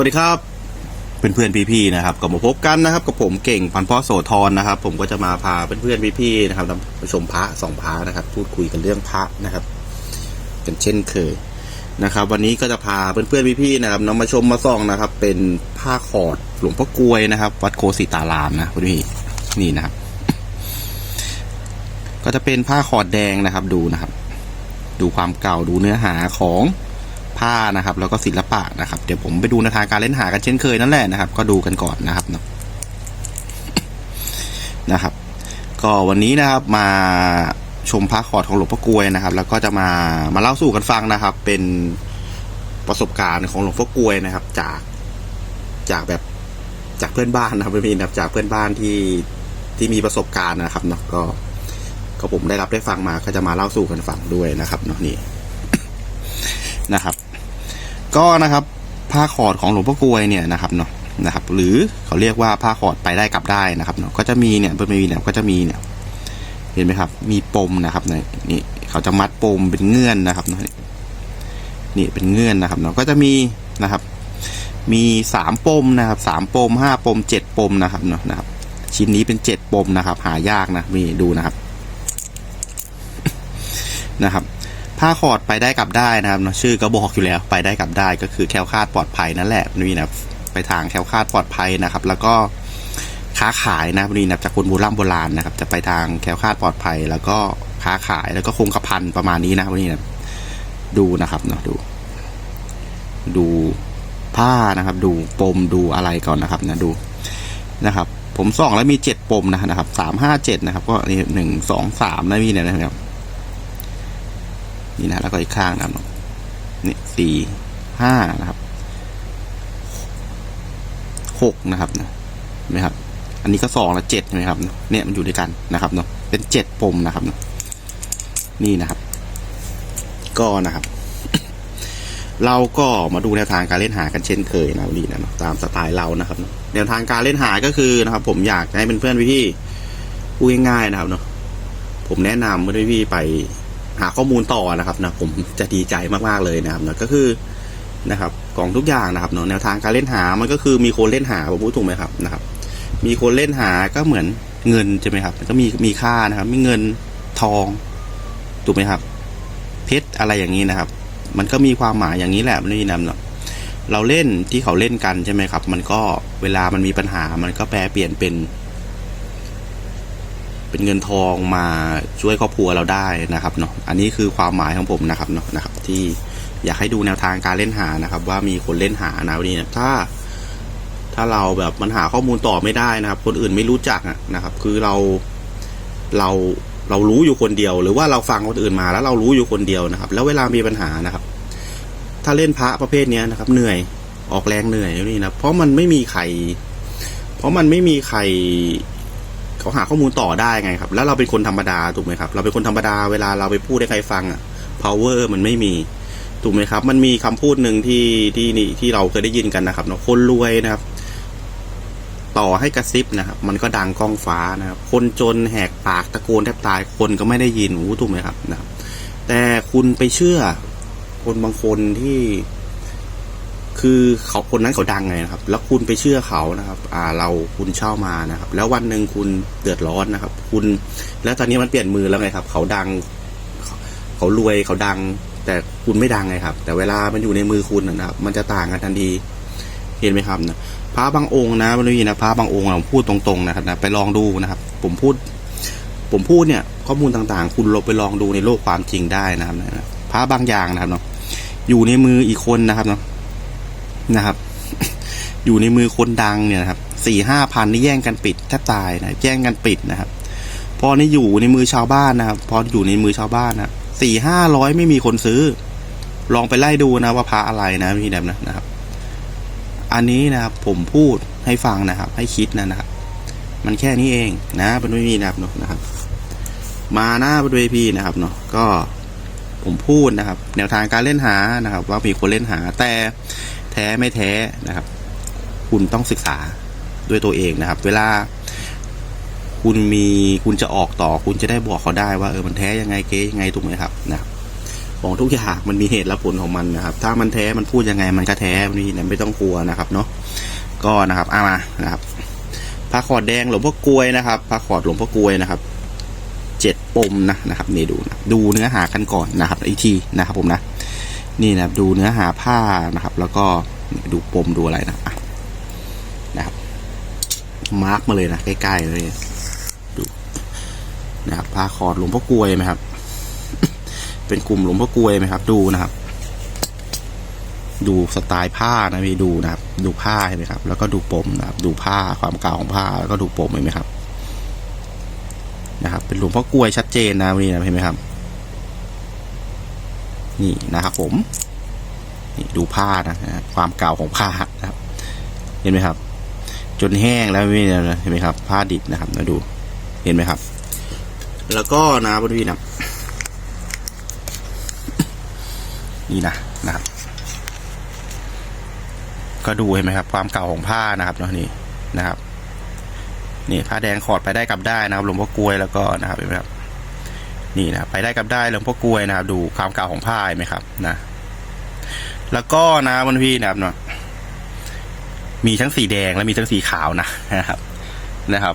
วัสดีครับ เพื่อนเพื่อนพี่ๆนะครับก็มาพบกันนะครับกับผมเก่งพันพ่อโสธรนะครับ ผมก็จะมาพาเพื่อนเพื่อนพี่ๆนะครับไปชมพระสองพระนะครับ พูดคุยกันเรื่องพระนะครับ กันเช่นเคยนะครับ วันนี้ก็จะพาเพื่อนเพื่อนพี่ๆนะครับนำมาชมมาส่องนะครับ เป็นผ้าขอดหลวงพ่อกลวยนะครับ วัดโคสิตารามนะพี่ๆนี่นะครับ ก็จะเป็นผ้าขอดแดงนะครับดูนะครับ ดูความเก่าดูเนื้อหาของ ผ้านะครับ แล้วก็ศิลปะนะครับ เดี๋ยวผมไปดูนวทางการเล่นหากันเช่นเคยนั่นแหละนะครับ ก็ดูกันก่อนนะครับเนาะนะครับ ก็วันนี้นะครับมาชมพระขอดของหลวงพ่อกลวยนะครับ แล้วก็จะมามาเล่าสู่กันฟังนะครับ เป็นประสบการณ์ของหลวงพ่อกลวยนะครับ จากจากแบบจากเพื่อนบ้านนะครับพี่นะครับจากเพื่อนบ้านที่ที่มีประสบการณ์นะครับเนาะก็ก็ผมได้รับได้ฟังมาก็จะมาเล่าสู่กันฟังด้วยนะครับเนาะนี่นะครับ ก็นะครับผ้าขอดของหลวงพ่อกลวยเนี่ยนะครับเนาะนะครับ หรือเขาเรียกว่าผ้าขอดไปได้กลับได้นะครับเนาะก็จะมีเนี่ยเป็นมีเนี่ยก็จะมีเนี่ยเห็นไหมครับ มีปมนะครับเนี่ยนี่เขาจะมัดปมเป็นเงื่อนนะครับเนาะนี่เป็นเงื่อนนะครับเนาะก็จะมีนะครับ มีสามปมนะครับสามปมห้าปมเจ็ดปมนะครับเนาะนะครับ ชิ้นนี้เป็นเจ็ดปมนะครับ หายากนะมีดูนะครับนะครับ ผ้าขอดไปได้กลับได้นะครับเนอะชื่อก็บอกอยู่แล้วไปได้กลับได้ก็คือแคล้วคลาดปลอดภัยนั่นแหละนี่นะไปทางแคล้วคลาดปลอดภัยนะครับ แล้วก็ค้าขายนะนี่นะจากคนโบราณโบราณนะครับ จะไปทางแคล้วคลาดปลอดภัย แล้วก็ค้าขายแล้วก็คงกระพันประมาณนี้นะวันนี้นะดูนะครับเนาะดู ดูผ้านะครับ ดูปมดูอะไรก่อนนะครับนะดูนะครับ ผมส่องแล้วมีเจ็ดปมนะครับสามห้าเจ็ดนะครับ ก็นี่หนึ่งสองสามนะมีเนี่ยนะครับ นี่นะแล้วก็อีกข้างนะครับนี่สี่ห้านะครับหกนะครับนะเห็นไหมครับ อันนี้ก็สองและเจ็ดใช่ไหมครับ เนี่ยมันอยู่ด้วยกันนะครับเนาะเป็นเจ็ดปมนะครับเนาะนี่นะครับ ก็นะครับ เราก็มาดูแนวทางการเล่นหากันเช่นเคยนะวันนี้นะเนาะตามสไตล์เรานะครับเนาะแนวทางการเล่นหาก็คือนะครับ ผมอยากให้เป็นเพื่อนพี่ๆพูดง่ายๆนะครับเนาะผมแนะนำเพื่อพี่ไป หาข้อมูลต่อนะครับนะผมจะดีใจมากๆเลยนะครับนะก็คือนะครับกล่องทุกอย่างนะครับเนาะแนวทางการเล่นหามันก็คือมีคนเล่นหาผมพูดถูกไหมครับนะครับ มีคนเล่นหาก็เหมือนเงินใช่ไหมครับก็มีมีค่านะครับ มีเงินทองถูกไหมครับ เพชรอะไรอย่างนี้นะครับ มันก็มีความหมายอย่างนี้แหละมันนี่นำเนาะเราเล่นที่เขาเล่นกันใช่ไหมครับ มันก็เวลามันมีปัญหามันก็แปลเปลี่ยนเป็น เป็นเงินทองมาช่วยครอบครัวเราได้นะครับเนาะอันนี้คือความหมายของผมนะครับเนาะนะครับ ที่อยากให้ดูแนวทางการเล่นหานะครับ ว่ามีคนเล่นหานะวันนี้ถ้า ถ้าเราแบบมันหาข้อมูลต่อไม่ได้นะครับ คนอื่นไม่รู้จักนะครับ คือเราเราเรารู้อยู่คนเดียว หรือว่าเราฟังคนอื่นมาแล้วเรารู้อยู่คนเดียวนะครับ แล้วเวลามีปัญหานะครับ ถ้าเล่นพระประเภทเนี้ยนะครับ เหนื่อยออกแรงเหนื่อยนี่นะเพราะมันไม่มีใคร เพราะมันไม่มีใคร เขาหาข้อมูลต่อได้ไงครับ แล้วเราเป็นคนธรรมดาถูกไหมครับ เราเป็นคนธรรมดาเวลาเราไปพูดให้ใครฟังอะ power มันไม่มีถูกไหมครับ มันมีคำพูดหนึ่งที่ที่นี่ที่เราเคยได้ยินกันนะครับเนาะคนรวยนะครับ ต่อให้กระซิบนะครับ มันก็ดังก้องฟ้านะครับ คนจนแหกปากตะโกนแทบตายคนก็ไม่ได้ยินหูถูกไหมครับนะครับแต่คุณไปเชื่อ คนบางคนที่ คือเขาคนนั้นเขาดังไงนะครับ แล้วคุณไปเชื่อเขานะครับ อ่าเราคุณเช่ามานะครับ แล้ววันหนึ่งคุณเดือดร้อนนะครับ คุณ แล้วตอนนี้มันเปลี่ยนมือแล้วไงครับ เขาดัง เขารวยเขาดัง แต่คุณไม่ดังไงครับ แต่เวลามันอยู่ในมือคุณนะครับ มันจะต่างกันทันทีเห็นไหมครับนะพระบางองค์นะไม่รู้ยินนะพระบางองค์เราพูดตรงๆนะครับนะไปลองดูนะครับ ผมพูด ผมพูดเนี่ย ข้อมูลต่างๆ คุณลงไปลองดูในโลกความจริงได้นะครับนะพระบางอย่างนะครับเนาะอยู่ในมืออีกคนนะครับเนาะ นะครับ อยู่ในมือคนดังเนี่ยนะครับสี่ห้าพันนี่แย่งกันปิดแทบตายนะแย่งกันปิดนะครับพอนี่อยู่ในมือชาวบ้านนะครับ พออยู่ในมือชาวบ้านนะสี่ห้าร้อยไม่มีคนซื้อ ลองไปไล่ดูนะว่าพระอะไรนะพี่แดมนะนะครับ อันนี้นะครับผมพูดให้ฟังนะครับ ให้คิดนะนะครับมันแค่นี้เองนะเป็นไม่มีนะครับเนาะนะครับ มาหน้าบนเวทีนะครับเนาะก็ผมพูดนะครับ แนวทางการเล่นหานะครับ ว่ามีคนเล่นหาแต่ ท้ไม่แท้นะครับ คุณต้องศึกษาด้วยตัวเองนะครับ เวลา คุณมีคุณจะออกต่อ คุณจะได้บอกเขาได้ว่าเออมันแท้ยังไงเก๊ยังไงถูกไหมครับนะครับของทุกอย่างมันมีเหตุและผลของมันนะครับ ถ้ามันแท้มันพูดยังไงมันก็แท้นี่นะไม่ต้องกลัวนะครับเนาะก็นะครับเอามานะครับพระขอดแดงหลวงพ่อกลวยนะครับพระขอดหลวงพ่อกลวยนะครับเจ็ดปมนะนะครับนี่ดูนะดูเนื้อหากันก่อนนะครับอีกทีนะครับผมนะ นี่นะครับดูเนื้อหาผ้านะครับ แล้วก็ดูปมดูอะไรนะอะนะครับ มาร์กมาเลยนะใกล้ๆเลยดูนะครับผ้าคอร์ดหลวงพ่อกลวยไหมครับ เป็นกลุ่มหลวงพ่อกลวยไหมครับ ดูนะครับ ดูสไตล์ผ้านะพี่ดูนะครับ ดูผ้าเห็นไหมครับ แล้วก็ดูปมนะครับ ดูผ้าความเก่าของผ้าแล้วก็ดูปมเห็นไหมครับ นะครับ เป็นหลวงพ่อกลวยชัดเจนนะพี่นะเห็นไหมครับ นี่นะครับผมนี่ดูผ้านะฮะความเก่าของผ้านะครับ เห็นไหมครับ จนแห้งแล้วไม่เห็นไหมครับ ผ้าดิบนะครับมาดูเห็นไหมครับ แล้วก็นะบนวีนะนี่นะนะครับ ก็ดูเห็นไหมครับ ความเก่าของผ้านะครับเนาะนี่นะครับนี่ผ้าแดงขอดไปได้กลับได้นะครับหลวงพ่อกลวยแล้วก็นะครับเห็นไหมครับ นี่นะไปได้กับได้หลวงพ่อกล้วยนะครับ ดูความเก่าของผ้าไหมครับนะ แล้วก็นะบนพี่นะครับเนาะมีทั้งสีแดงและมีทั้งสีขาวนะนะครับนะครับ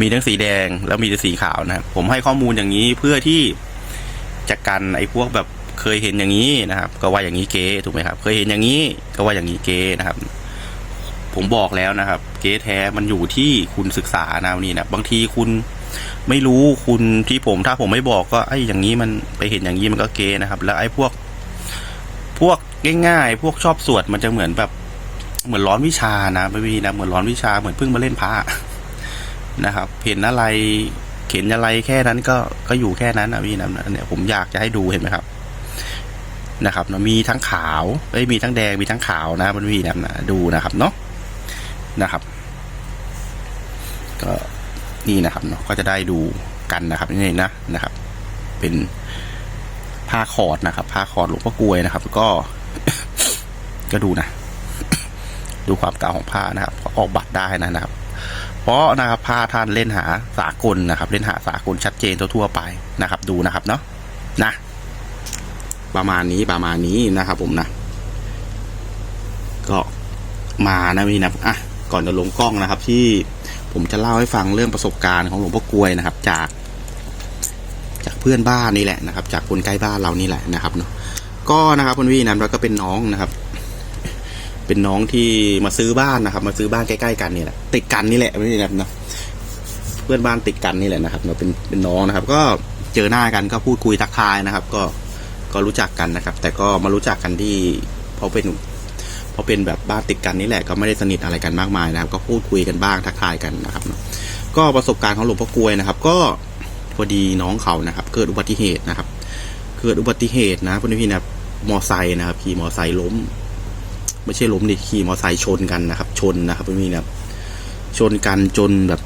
มีทั้งสีแดงแล้วมีทั้งสีขาวนะครับผมให้ข้อมูลอย่างนี้เพื่อที่จะกันไอ้พวกแบบเคยเห็นอย่างนี้นะครับ ก็ว่าอย่างนี้เก๊ถูกไหมครับ เคยเห็นอย่างนี้ก็ว่าอย่างนี้เก๊นะครับ ผมบอกแล้วนะครับ เก๊แท้มันอยู่ที่คุณศึกษานะวันนี่นะบางทีคุณ ไม่รู้คุณที่ผมถ้าผมไม่บอกก็ไอ้อย่างนี้มันไปเห็นอย่างนี้มันก็เกนะครับ แล้วไอ้พวก พวกง่ายๆพวกชอบสวดมันจะเหมือนแบบ เหมือนร้อนวิชานะไม่มีนะเหมือนร้อนวิชาเหมือนเพิ่งมาเล่นพระนะครับ เห็นอะไรเห็นอะไรแค่นั้นก็ก็อยู่แค่นั้นนะพี่นะเนี่ยผมอยากจะให้ดูเห็นไหมครับนะครับนะมีทั้งขาวเอ้ยมีทั้งแดงมีทั้งขาวนะมันมีนะนะดูนะครับเนาะนะครับ ก็ นี่นะครับเนาะก็จะได้ดูกันนะครับนี่นะนะครับ เป็นผ้าคอร์ดนะครับผ้าคอร์ดหลวงพ่อกลวยนะครับ ก็ ก็ดูนะ ดูความเก่าของผ้านะครับออกบัตรได้นะนะครับ เพราะนะครับผ้าท่านเล่นหาสากลนะครับ เล่นหาสากลชัดเจนทั่วๆไปนะครับ ดูนะครับเนาะนะประมาณนี้ประมาณนี้นะครับ ผมนะ ก็มานะพี่นะอะก่อนจะลงกล้องนะครับที่ ผมจะเล่าให้ฟังเรื่องประสบการณ์ของหลวงพ่อกลวยนะครับ จาก จากเพื่อนบ้านนี่แหละนะครับ จากคนใกล้บ้านเรานี่แหละนะครับเนาะก็นะครับคุณพี่นะแล้วก็เป็นน้องนะครับ เป็นน้องที่มาซื้อบ้านนะครับ มาซื้อบ้านใกล้ๆกันนี่แหละติดกันนี่แหละไม่ใช่นะเนาะเพื่อนบ้านติดกันนี่แหละนะครับเราเป็นเป็นน้องนะครับ ก็เจอหน้ากันก็พูดคุยทักทายนะครับ ก็ก็รู้จักกันนะครับ แต่ก็มารู้จักกันที่เพราะเป็น ราะเป็นแบบบ้านติดกันนี่แหละก็ไม่ได้สนิทอะไรกันมากมายนะครับ ก็พูดคุยกันบ้างทักทายกันนะครับ ก็ประสบการณ์ของหลวงพ่อกลวยนะครับ ก็พอดีน้องเขานะครับ เกิดอุบัติเหตุนะครับ เกิดอุบัติเหตุนะพี่นะมอไซค์นะครับขี่มอไซค์ล้ม ไม่ใช่ล้มดิขี่มอไซค์ชนกันนะครับ ชนนะครับพี่นะครับชนกันจนแบบ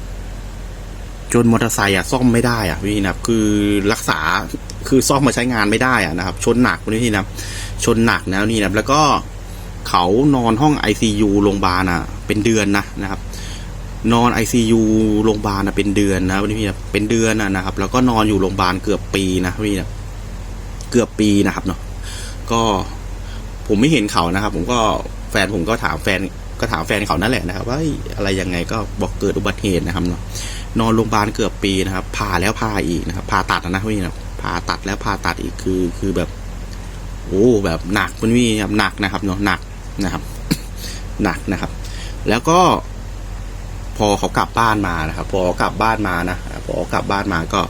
จนมอเตอร์ไซค์อะซ่อมไม่ได้อะพี่นะคือรักษาคือซ่อมมาใช้งานไม่ได้อะนะครับ ชนหนักพี่นะครับชนหนักนะนี่นะแล้วก็ เขานอนห้อง ICU โรงพยาบาลอะ เป็นเดือนนะนะครับ นอน ICU โรงพยาบาลนะเป็นเดือนนะพี่นะเป็นเดือนนะนะครับ แล้วก็นอนอยู่โรงพยาบาลเกือบปีนะพี่นะเกือบปีนะครับเนาะก็ผมไม่เห็นเขานะครับ ผมก็แฟนผมก็ถามแฟนก็ถามแฟนเขานั่นแหละนะครับว่าเอ้ยอะไรยังไงก็บอกเกิดอุบัติเหตุนะครับเนาะนอนโรงพยาบาลเกือบปีนะครับผ่าแล้วผ่าอีกนะครับผ่าตัดนะพี่นะผ่าตัดแล้วผ่าตัดอีกคือคือแบบโอ้แบบหนักคุณพี่ครับหนักนะครับเนาะหนัก นะครับ หนักนะครับ แล้วก็ พอเขากลับบ้านมานะครับ พอกลับบ้านมานะพอกลับบ้านมาก็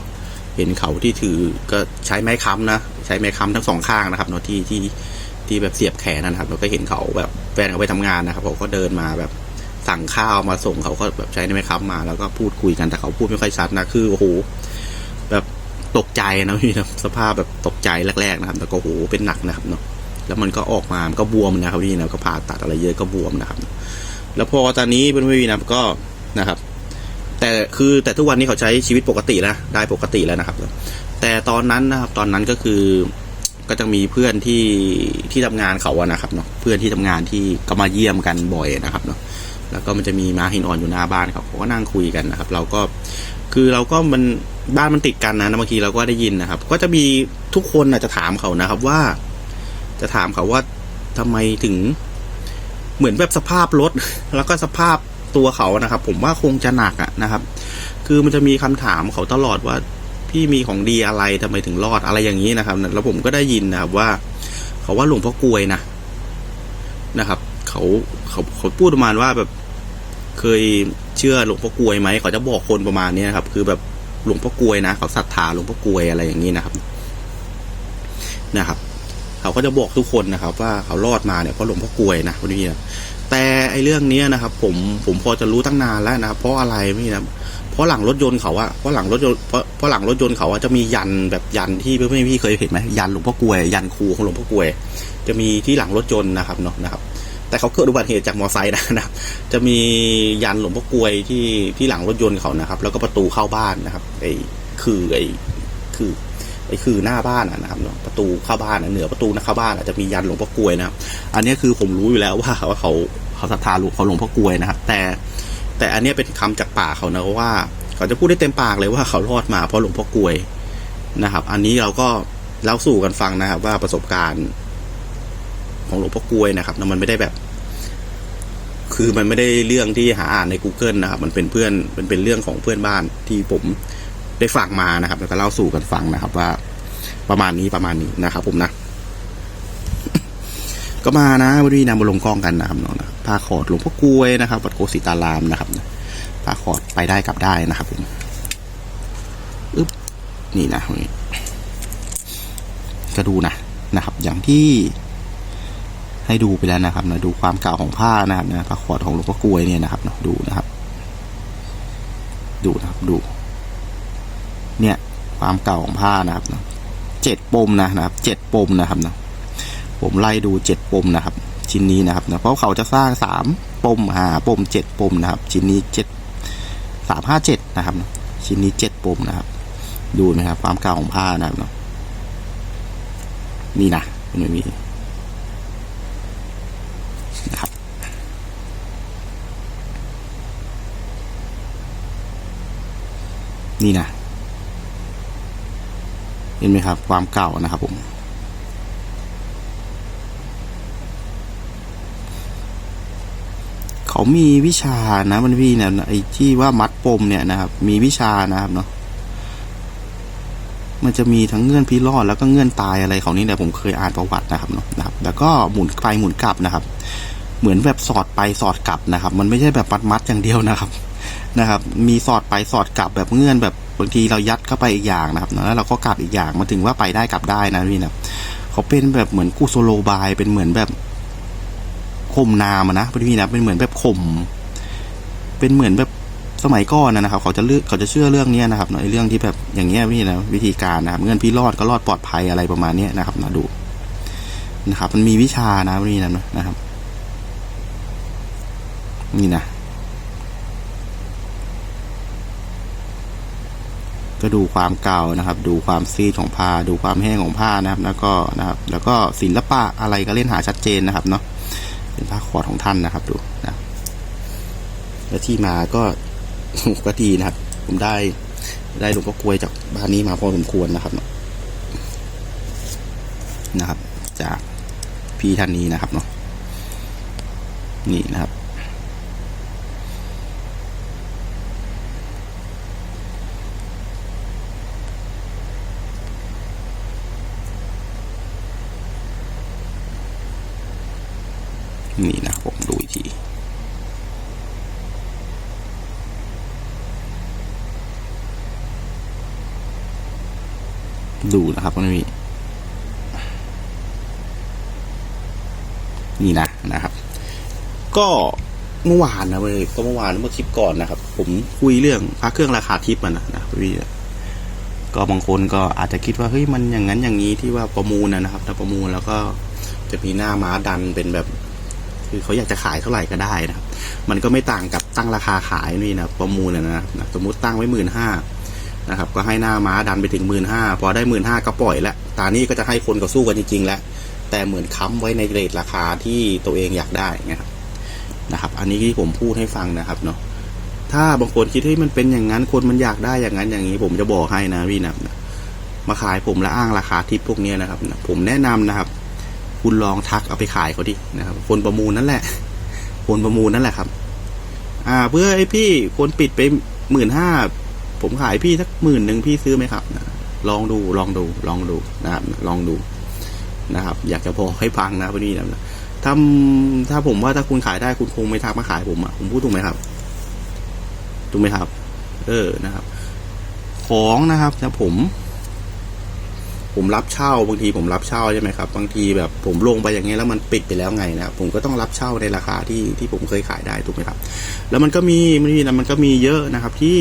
เห็นเขาที่ถือก็ใช้ไม้ค้ำนะใช้ไม้ค้ำทั้งสองข้างนะครับเนาะที่ที่ที่แบบเสียบแขนนะครับเราก็เห็นเขาแบบแฟนเขาไปทำงานนะครับเขาก็เดินมาแบบสั่งข้าวมาส่งเขาก็แบบใช้ไม้ค้ำมา แล้วก็พูดคุยกันแต่เขาพูดไม่ค่อยชัดนะคือโอ้โหแบบตกใจนะพี่นะสภาพแบบตกใจแรกๆนะครับ แต่ก็โอ้โหเป็นหนักนะครับเนาะ แล้วมันก็ออกมามันก็บวมนะครับพี่นะก็ผ่าตัดอะไรเยอะก็บวมนะครับ แล้วพอตอนนี้เป็นพี่นะก็นะครับ แต่คือแต่ทุกวันนี้เขาใช้ชีวิตปกติแล้วได้ปกติแล้วนะครับ แต่ตอนนั้นนะครับตอนนั้นก็คือก็จะมีเพื่อนที่ที่ทำงานเขาอะนะครับเนาะเพื่อนที่ทำงานที่ก็มาเยี่ยมกันบ่อยนะครับเนาะแล้วก็มันจะมีม้าหินอ่อนอยู่หน้าบ้านเขาเขาก็นั่งคุยกันนะครับ เราก็คือเราก็มันบ้านมันติดกันนะบางทีเราก็ได้ยินนะครับ ก็จะมีทุกคนนะจะถามเขานะครับว่า จะถามเขาว่าทำไมถึงเหมือนแบบสภาพรถ แล้วก็สภาพตัวเขานะครับ ผมว่าคงจะหนักอะนะครับ คือมันจะมีคำถามเขาตลอดว่า พี่มีของดีอะไรทำไมถึงรอดอะไรอย่างนี้นะครับ แล้วผมก็ได้ยินนะครับว่า เขาว่าหลวงพ่อกลวยนะนะครับ เขาเขาเขาพูดประมาณว่าแบบเคยเชื่อหลวงพ่อกลวยไหมเขาจะบอกคนประมาณนี้นะครับ คือแบบหลวงพ่อกลวยนะ เขาศรัทธาหลวงพ่อกลวยอะไรอย่างนี้นะครับ นะครับ เขาก็จะบอกทุกคนนะครับ ว่าเขารอดมาเนี่ยเพราะหลวงพ่อกลวยนะวันนี้นะแต่ไอเรื่องนี้นะครับ ผมผมพอจะรู้ตั้งนานแล้วนะเพราะอะไรไม่นะเพราะหลังรถยนต์เขาอะเพราะหลังรถยนต์เพราะเพราะหลังรถยนต์เขาอะจะมียันแบบยันที่พี่พี่เคยเห็นไหมยันหลวงพ่อกลวยยันครูของหลวงพ่อกลวย จะมีที่หลังรถยนต์นะครับเนาะนะครับ แต่เขาเกิดอุบัติเหตุจากมอไซค์นะนะครับ จะมียันหลวงพ่อกลวยที่ที่หลังรถยนต์เขานะครับ แล้วก็ประตูเข้าบ้านนะครับไอคือไอคือ ไอ้คือหน้าบ้านนะครับเนาะประตูเข้าบ้านอะเหนือประตูนะเข้าบ้านอะจะมียันหลวงพ่อกลวยนะครับ อันนี้คือผมรู้อยู่แล้วว่าว่าเขาเขาศรัทธาหลวงเขาหลวงพ่อกลวยนะครับ แต่แต่อันนี้เป็นคำจากปากเขานะว่า เขาจะพูดได้เต็มปากเลยว่าเขารอดมาเพราะหลวงพ่อกลวยนะครับ อันนี้เราก็เล่าสู่กันฟังนะครับ ว่าประสบการณ์ ของหลวงพ่อกลวยนะครับมันไม่ได้แบบ คือมันไม่ได้เรื่องที่หาอ่านใน Google นะครับ มันเป็นเพื่อนมันเป็นเรื่องของเพื่อนบ้านที่ผม ได้ฟังมานะครับ แล้วก็เล่าสู่กันฟังนะครับ ว่าประมาณนี้ประมาณนี้นะครับ ผมนะ ก็มานะวันนี้นำมาลงกล้องกันนะครับน้องนะพาขอดหลวงพ่อกลวยนะครับวัดโกสิตารามนะครับพาขอดไปได้กลับได้นะครับผมอึ๊บนี่นะตรงนี้ก็ดูนะนะครับ อย่างที่ให้ดูไปแล้วนะครับนะดูความเก่าของผ้านะครับนะผ้าขอดของหลวงพ่อกลวยเนี่ยนะครับเนาะดูนะครับ ดูนะครับดู เนี่ยความเก่าของผ้านะครับเจ็ดปมนะนะครับเจ็ดปมนะครับนะผมไล่ดูเจ็ดปมนะครับ ชิ้นนี้นะครับนะเพราะเขาจะสร้างสามปมหาปมเจ็ดปมนะครับ ชิ้นนี้เจ็ดสามห้าเจ็ดนะครับ ชิ้นนี้เจ็ดปมนะครับ ดูนะครับ ความเก่าของผ้านะครับเนาะนี่นะมันไม่มีนะครับนี่นะ เห็นไหมครับ ความเก่านะครับผม เขามีวิชานะมันพี่เนี่ยไอ้ที่ว่ามัดปมเนี่ยนะครับ มีวิชานะครับเนาะมันจะมีทั้งเงื่อนพิรอดแล้วก็เงื่อนตายอะไรของนี่เนี่ยผมเคยอ่านประวัตินะครับเนาะนะครับ แล้วก็หมุนไปหมุนกลับนะครับ เหมือนแบบสอดไปสอดกลับนะครับ มันไม่ใช่แบบมัดมัดอย่างเดียวนะครับนะครับ มีสอดไปสอดกลับแบบเงื่อนแบบ บางทีเรายัดเข้าไปอีกอย่างนะครับแล้วเราก็กลับอีกอย่างมันถึงว่าไปได้กลับได้นะพี่นะเขาเป็นแบบเหมือนกุโซโลบายเป็นเหมือนแบบข่มนามนะพี่นะเป็นเหมือนแบบข่มเป็นเหมือนแบบสมัยก่อนนะครับ เขาจะเลือกเขาจะเชื่อเรื่องนี้นะครับเนเรื่องที่แบบอย่างเงี้ยพี่นะวิธีการนะครับ เงื่อนพี่รอดก็รอดปลอดภัยอะไรประมาณนี้นะครับนะดูนะครับ มันมีวิชานะพี่นะนะครับ นี่นะ ก็ดูความเก่านะครับ ดูความซีดของผ้า ดูความแห้งของผ้านะครับ แล้วก็นะครับ แล้วก็ศิลปะอะไรก็เล่นหาชัดเจนนะครับเนาะเป็นผ้าคอดของท่านนะครับ ดูนะและที่มาก็ก็ดีนะครับ ผมได้ได้หลวงพ่อกลวยจากบ้านนี้มาพอสมควรนะครับเนาะนะครับ จากพี่ท่านนี้นะครับเนาะนี่นะครับ นี่นะผมดูอีกทีดูนะครับมันมีนี่นะนะครับ ก็เมื่อวานนะเว้ยก็เมื่อวานเมื่อคลิปก่อนนะครับ ผมคุยเรื่องพระเครื่องราคาทิปมันนะนะพี่ก็บางคนก็อาจจะคิดว่าเฮ้ยมันอย่างนั้นอย่างนี้ที่ว่าประมูลนะนะครับถ้าประมูลแล้วก็จะมีหน้าม้าดันเป็นแบบ คือเขาอยากจะขายเท่าไหร่ก็ได้นะครับ มันก็ไม่ต่างกับตั้งราคาขายนี่นะประมูลนะนะสมมุติตั้งไว้หมื่นห้านะครับ ก็ให้หน้าม้าดันไปถึงหมื่นห้าพอได้หมื่นห้าก็ปล่อยล้วตานี้ก็จะให้คนก็สู้กันจริงๆแล้วแต่เหมือนค้ำไว้ในเรทราคาที่ตัวเองอยากได้นะครับนะครับ อันนี้ที่ผมพูดให้ฟังนะครับเนาะถ้าบางคนคิดให้มันเป็นอย่างนั้นคนมันอยากได้อย่างนั้นอย่างนี้ ผมจะบอกให้นะพี่นะมาขายผมและอ้างราคาทิปพวกนี้นะครับ ผมแนะนำนะครับ คุณลองทักเอาไปขายเขาดินะครับ คนประมูลนั่นแหละ คนประมูลนั่นแหละครับ อ่า เพื่อไอ้พี่คนปิดไปหมื่นห้าผมขายพี่สักหมื่นหนึ่งพี่ซื้อไหมครับนะลองดูลองดูลองดูนะครับ ลองดูนะครับ อยากจะบอให้ฟังนะพี่นี่นะถ้าถ้าผมว่าถ้าคุณขายได้คุณคงไม่ทักมาขายผมอะผมพูดถูกไหมครับถูกไหมครับ เออนะครับ ของนะครับนะผม ผมรับเช่าบางทีผมรับเช่าใช่ไหมครับบางทีแบบผมลงไปอย่างเงี้ยแล้วมันปิดไปแล้วไงนะครับผมก็ต้องรับเช่าในราคาที่ที่ผมเคยขายได้ถูกไหมครับ แล้วมันก็มีมันมีมันก็มีเยอะนะครับที่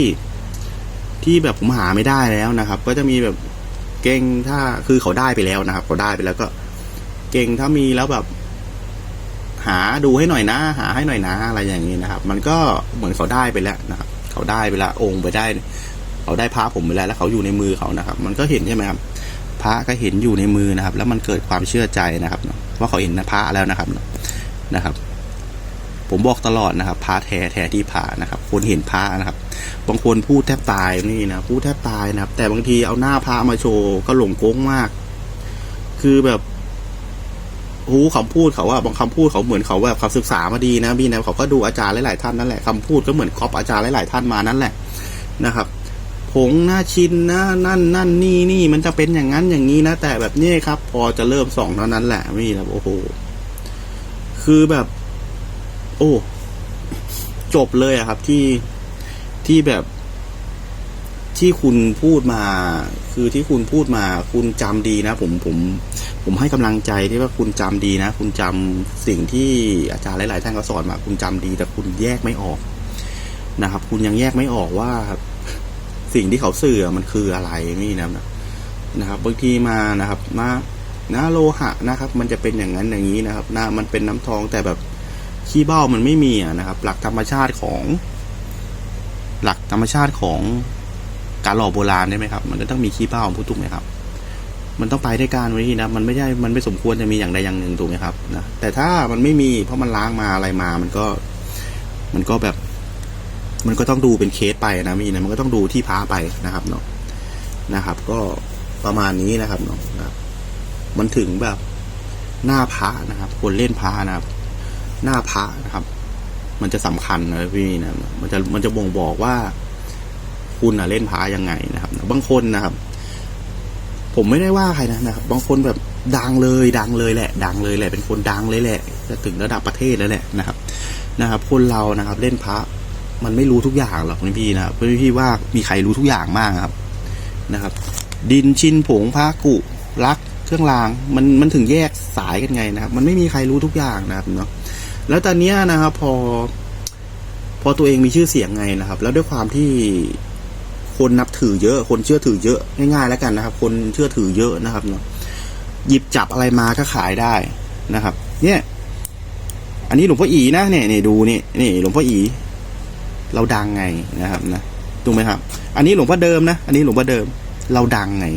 ที่แบบผมหาไม่ได้แล้วนะครับ ก็จะมีแบบเก่งถ้าคือเขาได้ไปแล้วนะครับ เขาได้ไปแล้วก็ เก่งถ้ามีแล้วแบบ หาดูให้หน่อยนะ หาให้หน่อยนะ อะไรอย่างนี้นะครับ มันก็เหมือนเขาได้ไปแล้วนะครับ เขาได้ไปแล้วองค์ไปได้เขาได้พระผมไปแล้ว แล้วเขาอยู่ในมือเขานะครับ มันก็เห็นใช่ไหมครับ ระก็เห็นอยู่ในมือนะครับ แล้วมันเกิดความเชื่อใจนะครับ ว่าเขาเห็นพระแล้วนะครับนะครับ ผมบอกตลอดนะครับพระแท้แท้ที่พระนะครับ คนเห็นพระนะครับ บางคนพูดแทบตายนี่นะพูดแทบตายนะครับ แต่บางทีเอาหน้าพระมาโชว์ก็หลงโก้งมาก คือแบบหูคำพูดเขาว่าบางคำพูดเขาเหมือนเขาแบบเขาศึกษามาดีนะพี่นะเขาก็ดูอาจารย์หลายๆท่านนั่นแหละคำพูดก็เหมือนคอปอาจารย์หลายๆท่านมานั่นแหละนะครับ ผงหน้าชินนะนั่นนั่นนี่นี่มันจะเป็นอย่างนั้นอย่างนี้นะ แต่แบบนี้ครับ พอจะเริ่มส่องเท่านั้นแหละนี่นะโอ้โห คือแบบ โอ้จบเลยอะครับที่ที่แบบ ที่คุณพูดมา คือที่คุณพูดมา คุณจำดีนะผมผม ผมให้กำลังใจที่ว่าคุณจำดีนะ คุณจำสิ่งที่อาจารย์หลาย ๆ ท่านเขาสอนมา คุณจำดีแต่คุณแยกไม่ออกนะครับ คุณยังแยกไม่ออกว่า สิ่งที่เขาสื่อมันคืออะไรนี่นะนะครับบางทีมานะครับมานะโลหะนะครับ มันจะเป็นอย่างนั้นอย่างนี้นะครับนะมันเป็นน้ำทองแต่แบบขี้เบ้ามันไม่มีนะครับ หลักธรรมชาติของ หลักธรรมชาติของการหล่อโบราณได้ไหมครับ มันก็ต้องมีขี้เบ้าพูดถูกไหมครับ มันต้องไปได้วยการไว้ที่นะมันไม่ใช่มันไม่สมควรจะมีอย่างใดอย่างหนึ่งถูกไหมครับนะแต่ถ้ามันไม่มีเพราะมันล้างมาอะไรมา มันก็ มันก็แบบ มันก็ต้องดูเป็นเคสไปนะมีนะมันก็ต้องดูที่พ้าไปนะครับเนาะนะครับ ก็ประมาณนี้นะครับเนาะนะครับมันถึงแบบหน้าพระนะครับ คนเล่นพระนะครับ หน้าพระนะครับ มันจะสำคัญนะพี่นะมันจะมันจะบ่งบอกว่า คุณอะเล่นพระยังไงนะครับบางคนนะครับ ผมไม่ได้ว่าใครนะนะครับ บางคนแบบดังเลย ดังเลยแหละ ดังเลยแหละ เป็นคนดังเลยแหละจะถึงระดับประเทศแล้วแหละนะครับนะครับ คนเรานะครับ เล่นพระ มันไม่รู้ทุกอย่างหรอกพี่นะครับพี่พี่ว่ามีใครรู้ทุกอย่างมากครับนะครับ ดินชินผงพระกุลักเครื่องรางมันมันถึงแยกสายกันไงนะครับ มันไม่มีใครรู้ทุกอย่างนะครับเนาะแล้วตอนเนี้ยนะครับ พอ พอตัวเองมีชื่อเสียงไงนะครับ แล้วด้วยความที่คนนับถือเยอะ คนเชื่อถือเยอะง่ายๆแล้วกันนะครับ คนเชื่อถือเยอะนะครับเนาะหยิบจับอะไรมาก็ขายได้นะครับ เนี่ย อันนี้หลวงพ่ออีนะเนี่ยนี่ดูนี่นี่หลวงพ่ออี เราดังไงนะครับนะถูกไหมครับ อันนี้หลวงพ่อเดิมนะ อันนี้หลวงพ่อเดิม เราดังไง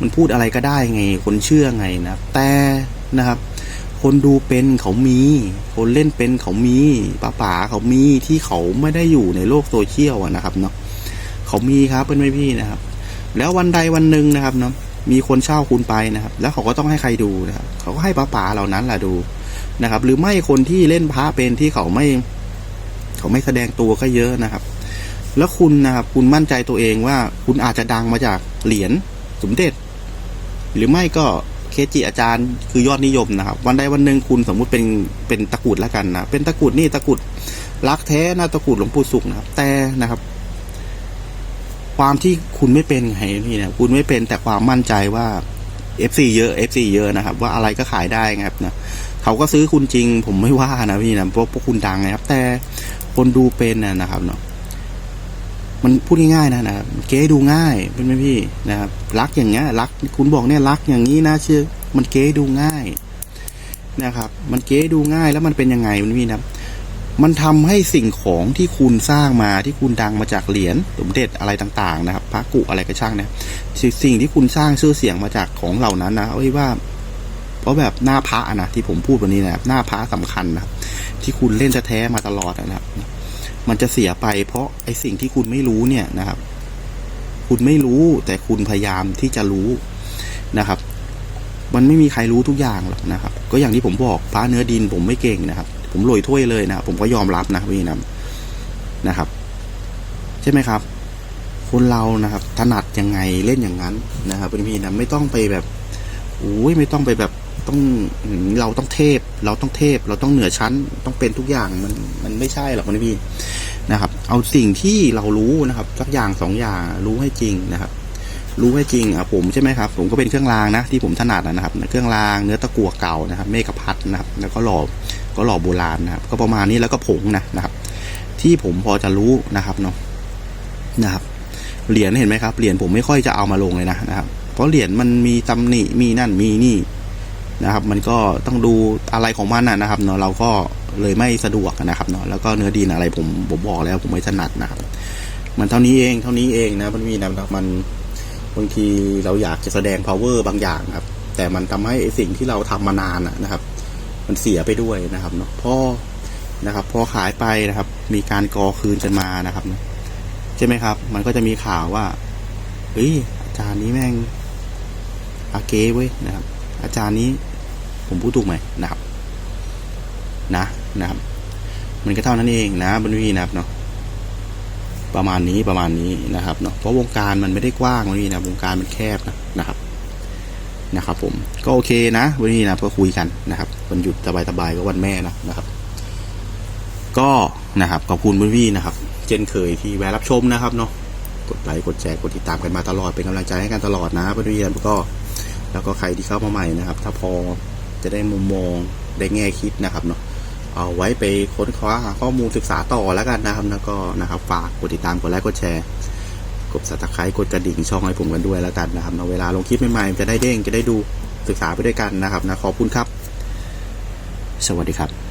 มันพูดอะไรก็ได้ไง คนเชื่อไงนะ แต่นะครับ คนดูเป็นเขามี คนเล่นเป็นเขามีป้าป๋าเขามีที่เขาไม่ได้อยู่ในโลกโซเชียลนะครับเนาะ เขามีครับเป็นไหมพี่นะครับ แล้ววันใดวันหนึ่งนะครับเนาะ มีคนเช่าคุณไปนะครับ แล้วเขาก็ต้องให้ใครดูนะครับ เขาก็ให้ป้าป๋าเหล่านั้นแหละดูนะครับ หรือไม่คนที่เล่นพระเป็นที่เขาไม่ เขาไม่แสดงตัวก็เยอะนะครับ แล้วคุณนะครับคุณมั่นใจตัวเองว่าคุณอาจจะดังมาจากเหรียญสมเด็จ หรือไม่ก็เคจิอาจารย์คือยอดนิยมนะครับ วันใดวันหนึ่งคุณสมมุติเป็นเป็นตะกุดแล้วกันนะเป็นตะกุดนี่ตะกุดรักแท้นะตะกุดหลวงปู่สุขนะครับ แต่นะครับ ความที่คุณไม่เป็นไงพี่นะคุณไม่เป็นแต่ความมั่นใจว่า FC เยอะ FC เยอะนะครับ ว่าอะไรก็ขายได้ครับนะเขาก็ซื้อคุณจริง ผมไม่ว่านะพี่นะเพราะพวกคุณดังนะครับ แต่ คนดูเป็นนะนะครับเนาะมันพูดง่ายๆนะนะครับเก๊ดูง่ายเป็นไหมพี่นะครับรักอย่างเงี้ยรักคุณบอกเนี่ยรักอย่างนี้นะเชื่อมันเก๊ดูง่ายนะครับ มันเก๊ดูง่ายแล้วมันเป็นยังไงมันพี่นะมันทำให้สิ่งของที่คุณสร้างมาที่คุณดังมาจากเหรียญสมเด็จอะไรต่าง ๆ นะครับพระกุอะไรก็ช่างเนี่ยสิ่งที่คุณสร้างชื่อเสียงมาจากของเหล่านั้นนะเอาไว้ว่า เพราะแบบหน้าพระนะที่ผมพูดวันนี้นะครับหน้าพระสำคัญนะครับที่คุณเล่นแท้ๆมาตลอดนะครับ มันจะเสียไป เพราะไอ้สิ่งที่คุณไม่รู้เนี่ยนะครับ คุณไม่รู้แต่คุณพยายามที่จะรู้นะครับ มันไม่มีใครรู้ทุกอย่างหรอกนะครับ ก็อย่างที่ผมบอกพระเนื้อดิน ผมไม่เก่งนะครับ ผมโรยถ้วยเลยนะผมก็ยอมรับนะพี่นะนะครับ ใช่ไหมครับคนเรานะครับถนัดยังไงเล่นอย่างนั้นนะครับพี่นะไม่ต้องไปแบบโอ้ยไม่ต้องไปแบบ ต้องเราต้องเทพ เราต้องเทพ เราต้องเหนือชั้น ต้องเป็นทุกอย่างมันมันไม่ใช่หรอกนะพี่นะครับ เอาสิ่งที่เรารู้นะครับสักอย่างสองอย่างรู้ให้จริงนะครับ รู้ให้จริงอะผมใช่ไหมครับ ผมก็เป็นเครื่องรางนะที่ผมถนัดนะครับ เครื่องรางเนื้อตะกั่วเก่านะครับ เมฆพัดนะครับ แล้วก็หล่อก็หล่อโบราณนะครับ ก็ประมาณนี้แล้วก็ผงนะนะครับ ที่ผมพอจะรู้นะครับเนาะนะครับเหรียญเห็นไหมครับเหรียญผมไม่ค่อยจะเอามาลงเลยนะนะครับ เพราะเหรียญมันมีตำหนิมีนั่นมีนี่ นะครับ มันก็ต้องดูอะไรของมันนะนะครับเนาะเราก็เลยไม่สะดวกนะครับเนาะแล้วก็เนื้อดินอะไรผมผมบอกแล้วผมไม่ถนัดนะครับ มันเท่านี้เองเท่านี้เองนะมันมีนะมันบางทีเราอยากจะแสดง power บางอย่างครับ แต่มันทำให้ไอสิ่งที่เราทำมานานนะครับ มันเสียไปด้วยนะครับเนาะพอนะครับพอขายไปนะครับ มีการกอคืนกันมานะครับใช่ไหมครับ มันก็จะมีข่าวว่าเฮ้ยอาจารย์นี้แม่งอาเก้เว้ยนะครับ อาจารย์นี้ ผมพูดถูกไหมนะครับนะนะครับ มันก็เท่านั้นเองนะบรรวีนะครับเนาะประมาณนี้ประมาณนี้นะครับเนาะเพราะวงการมันไม่ได้กว้างบรวีนะวงการมันแคบนะนะครับนะครับ ผมก็โอเคนะวันนี้นะก็คุยกันนะครับวันหยุดสบายๆก็วันแม่นะนะครับ ก็นะครับขอบคุณบุญวี่นะครับ เช่นเคยที่แวะรับชมนะครับเนาะกดไลค์กดแชร์กดติดตามกันมาตลอดเป็นกำลังใจให้กันตลอดนะบุญวี่แล้วก็ แล้วก็ใครที่เข้ามาใหม่นะครับ ถ้าพอ จะได้มุมมองได้แง่คิดนะครับเนาะเอาไว้ไปค้นคว้าหาข้อมูลศึกษาต่อแล้วกันนะครับแล้วก็นะครับฝากกดติดตามกดไลค์กดแชร์กดสับสไครต์กดกระดิ่งช่องให้ผมกันด้วยแล้วกันนะครับเนาะเวลาลงคลิปใหม่ๆจะได้เด้งจะได้ดูศึกษาไปด้วยกันนะครับนะขอบคุณครับ สวัสดีครับ